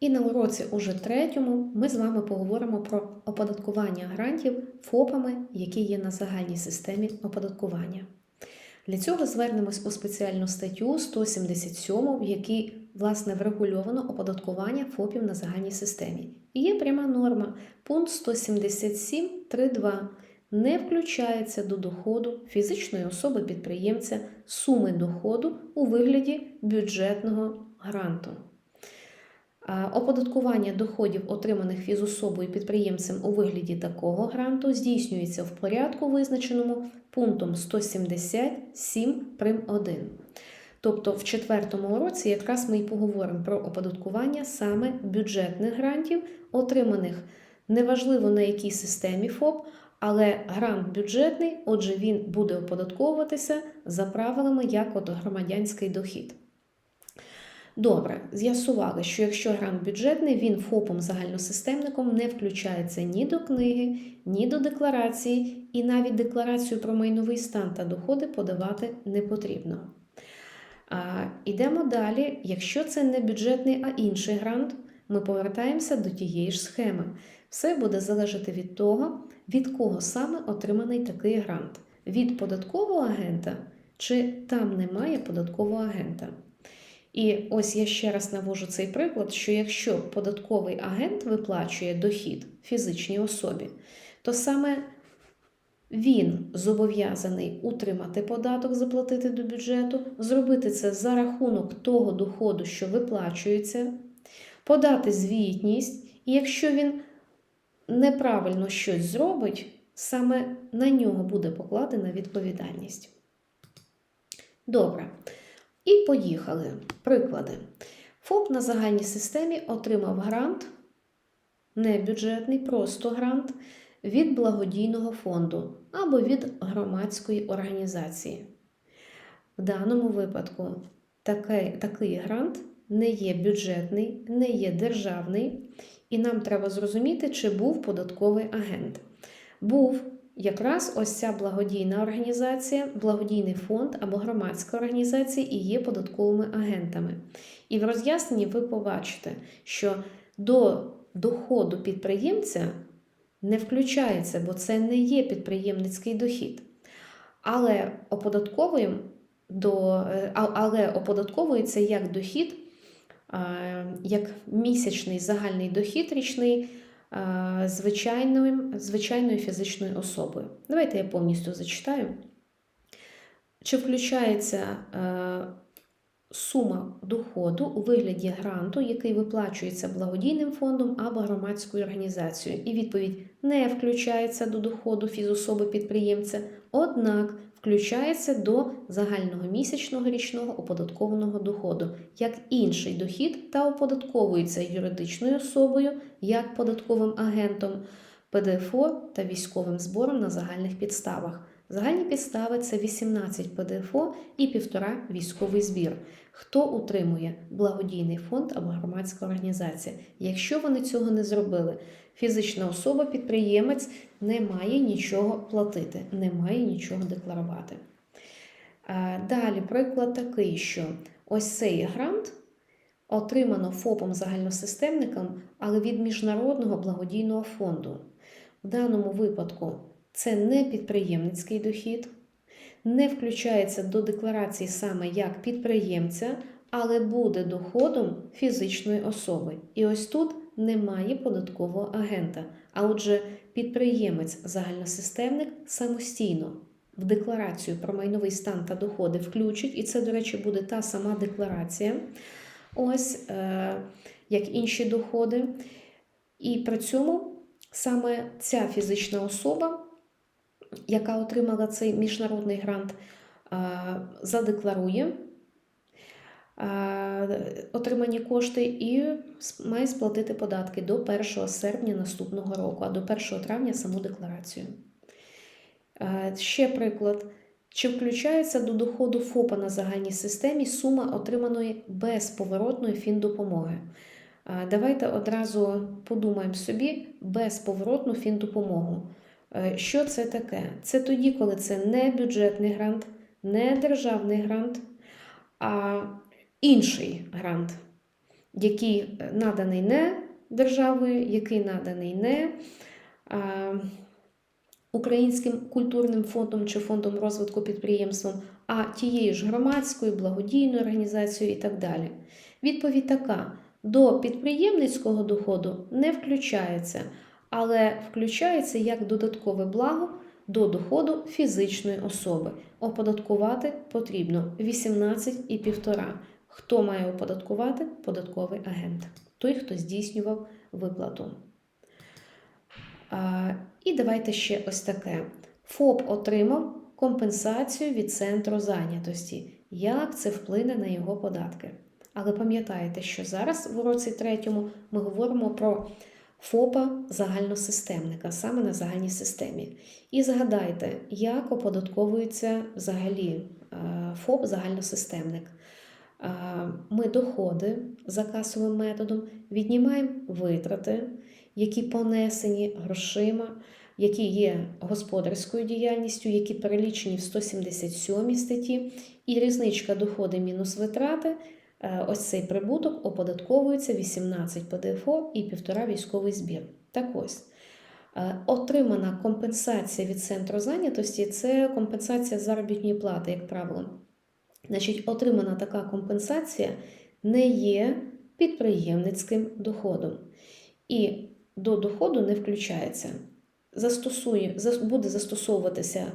І на уроці уже третьому ми з вами поговоримо про оподаткування грантів ФОПами, які є на загальній системі оподаткування. Для цього звернемось у спеціальну статтю 177, в якій власне врегульовано оподаткування ФОПів на загальній системі. І є пряма норма. Пункт 177.3.2 не включається до доходу фізичної особи підприємця суми доходу у вигляді бюджетного гранту. А Оподаткування доходів, отриманих фізособою підприємцем у вигляді такого гранту, здійснюється в порядку, визначеному пунктом 177 прим. 1. Тобто в четвертому уроці якраз ми і поговоримо про оподаткування саме бюджетних грантів, отриманих неважливо на якій системі ФОП, але грант бюджетний, отже, він буде оподатковуватися за правилами як от громадянський дохід. Добре, з'ясували, що якщо грант бюджетний, він ФОПом загальносистемником не включається ні до книги, ні до декларації, і навіть декларацію про майновий стан та доходи подавати не потрібно. А, Ідемо далі. Якщо це не бюджетний, а інший грант, ми повертаємося до тієї ж схеми. Все буде залежати від того, від кого саме отриманий такий грант: від податкового агента чи там немає податкового агента. І ось я ще раз навожу цей приклад: що якщо податковий агент виплачує дохід фізичній особі, то саме він зобов'язаний утримати податок, заплатити до бюджету, зробити це за рахунок того доходу, що виплачується, подати звітність, і якщо він неправильно щось зробить, саме на нього буде покладена відповідальність. Добре. І поїхали. Приклади. ФОП на загальній системі отримав грант, не бюджетний, просто грант від благодійного фонду або від громадської організації. В даному випадку такий, такий грант не є бюджетний, не є державний, і нам треба зрозуміти, чи був податковий агент. Був якраз ось ця благодійна організація, благодійний фонд або громадська організація і є податковими агентами. І в роз'ясненні ви побачите, що до доходу підприємця не включається, бо це не є підприємницький дохід. Але оподатковуємо до, е, але оподатковується як дохід, як місячний загальний дохід річний звичайною, звичайною фізичною особою. Давайте я повністю зачитаю. Чи включається е, сума доходу у вигляді гранту, який виплачується благодійним фондом або громадською організацією? І відповідь не включається до доходу фізособи підприємця, однак включається до загального місячного річного оподаткованого доходу, як інший дохід та оподатковується юридичною особою, як податковим агентом, ПДФО та військовим збором на загальних підставах. Загальні підстави це 18 ПДФО і 1,5 військовий збір. Хто утримує благодійний фонд або громадська організація? Якщо вони цього не зробили, фізична особа, підприємець не має нічого платити, не має нічого декларувати. Далі, приклад такий, що ось цей грант отримано ФОПом загальносистемником, але від Міжнародного благодійного фонду. В даному випадку це не підприємницький дохід, не включається до декларації саме як підприємця, але буде доходом фізичної особи. І ось тут немає податкового агента. А отже, підприємець загальносистемник самостійно в декларацію про майновий стан та доходи включить, і це, до речі, буде та сама декларація, ось е, як інші доходи. І при цьому саме ця фізична особа, яка отримала цей міжнародний грант, задекларує отримані кошти і має сплатити податки до 1 серпня наступного року, а до 1 травня саму декларацію. Ще приклад. Чи включається до доходу ФОПа на загальній системі сума отриманої безповоротної фіндопомоги? Давайте одразу подумаємо собі безповоротну фіндопомогу. Що це таке? Це тоді, коли це не бюджетний грант, не державний грант, а інший грант. який е, наданий не державою, який наданий не Українським культурним фондом чи фондом розвитку підприємством, а тією ж громадською, благодійною організацією і так далі. Відповідь така: до підприємницького доходу не включається, але включається як додаткове благо до доходу фізичної особи. Оподаткувати потрібно 18,5. Хто має оподаткувати? Податковий агент, той, хто здійснював виплату. А, І давайте ще ось таке. ФОП отримав компенсацію від центру зайнятості. Як це вплине на його податки? Але пам'ятайте, що зараз в уроці третьому ми говоримо про ФОПа загальносистемника, саме на загальній системі. І згадайте, як оподатковується взагалі е, ФОП загальносистемник. Е, Ми доходи за касовим методом віднімаємо витрати, які понесені грошима, які є господарською діяльністю, які перелічені в 177 статті, і різничка доходи мінус витрати. Е, Ось цей прибуток оподатковується 18 ПДФО і 1,5 військовий збір. Так ось. е, Отримана компенсація від центру зайнятості це компенсація заробітної плати, як правило. Значить, отримана така компенсація не є підприємницьким доходом. І до доходу не включається. Застосує, буде застосовуватися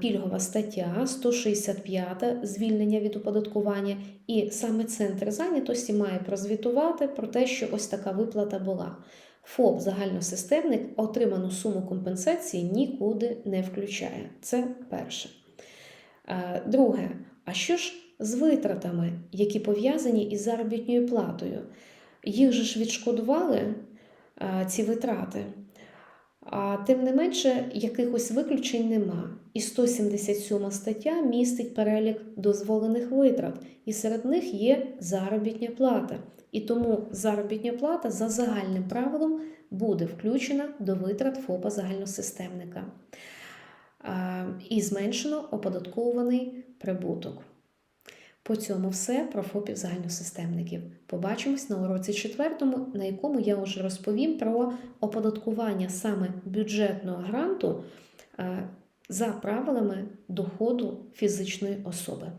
пільгова стаття 165 звільнення від оподаткування, і саме центр зайнятості має прозвітувати про те, що ось така виплата була. ФОП загальносистемник отриману суму компенсації нікуди не включає. Це перше. Друге, а що ж з витратами, які пов'язані із заробітною платою? Їх же ж відшкодували ці витрати. А тим не менше, якихось виключень нема. І 177 стаття містить перелік дозволених витрат, і серед них є заробітня плата. І тому заробітня плата за загальним правилом буде включена до витрат ФОПа загальносистемника. І зменшено оподатковуваний прибуток. По цьому все про ФОПів загальносистемників. Побачимось на уроці четвертому, на якому я вже розповім про оподаткування саме бюджетного гранту е, за правилами доходу фізичної особи.